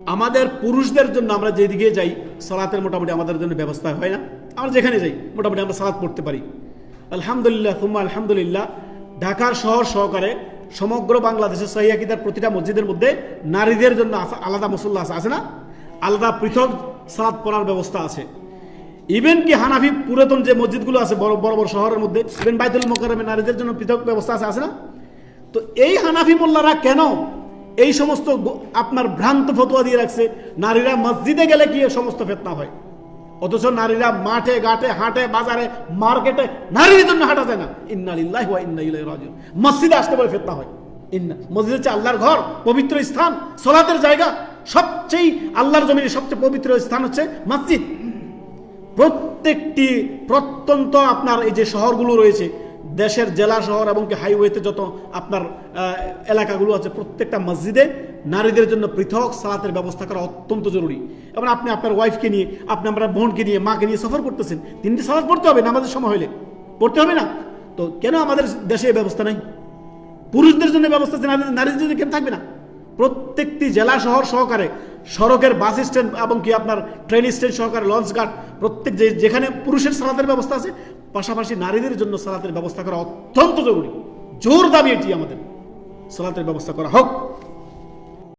আমাদের পুরুষদের জন্য আমরা যেদিকে যাই, সালাতের মোটামুটি আমাদের জন্য ব্যবস্থা হয় না। আমরা যেখানে যাই, মোটামুটি আমরা সালাত পড়তে পারি। আলহামদুলিল্লাহ তুম্মা আলহামদুলিল্লাহ, ঢাকার শহর সহকারে সমগ্র বাংলাদেশের সহিয়াকিদার প্রতিটা মসজিদের মধ্যে নারীদের জন্য আলাদা মুসল্লা আছে আছে না? আলাদা পৃথক সালাত পড়ার ব্যবস্থা আছে। ইভেন কি হানাফি পুরাতন যে মসজিদগুলো আছে, বড় বড় বড় শহরের মধ্যে ইভেন বাইতুল মোকারমে নারীদের জন্য পৃথক ব্যবস্থা আছে আছে না? তো এই হানাফি মোল্লারা কেন এই সমস্ত আপনার ভ্রান্ত ফতোয়া দিয়ে রাখছে। নারীরা মসজিদে গেলে কি সমস্ত ফেতনা হয়। অথচ নারীরা মাঠে, ঘাটে, হাটে, বাজারে, মার্কেটে নারীর জন্য হাঁটা যায় না। ইন্না লিল্লাহি ইন্না রাজিউন। মসজিদে আসতে বলে ফেতনা হয়। ইন্না মসজিদ হচ্ছে আল্লাহর ঘর, পবিত্র স্থান, সলাতের জায়গা। সবচেয়ে আল্লাহর জমিনের সবচেয়ে পবিত্র স্থান হচ্ছে মসজিদ। প্রত্যেকটি প্রত্যন্ত আপনার এই যে শহরগুলো রয়েছে দেশের জেলা শহর এবং কি হাইওয়েতে যত আপনার এলাকাগুলো আছে, প্রত্যেকটা মসজিদে নারীদের জন্য পৃথক সালাতের ব্যবস্থা করা অত্যন্ত জরুরি। এবং আপনি আপনার ওয়াইফকে নিয়ে, আপনি আপনার বোনকে নিয়ে, মাকে নিয়ে সফর করতেছেন, তিনটি সালাত পড়তে হবে, নামাজের সময় হলে পড়তে হবে না? তো কেন আমাদের দেশে ব্যবস্থা নেই? পুরুষদের জন্য ব্যবস্থা আছে নারী- নারীদের জন্য কেন থাকবে না? প্রত্যেকটি জেলা শহর সহকারে সড়কের বাস স্ট্যান্ড এবং কি আপনার ট্রেন স্ট্যান্ড সহকারে লঞ্চ ঘাট, প্রত্যেক যে যেখানে পুরুষের সালাতের ব্যবস্থা আছে পাশাপাশি নারীদের জন্য সালাতের ব্যবস্থা করা অত্যন্ত জরুরি। জোর দাবি এটি আমাদের। সালাতের ব্যবস্থা করা হোক।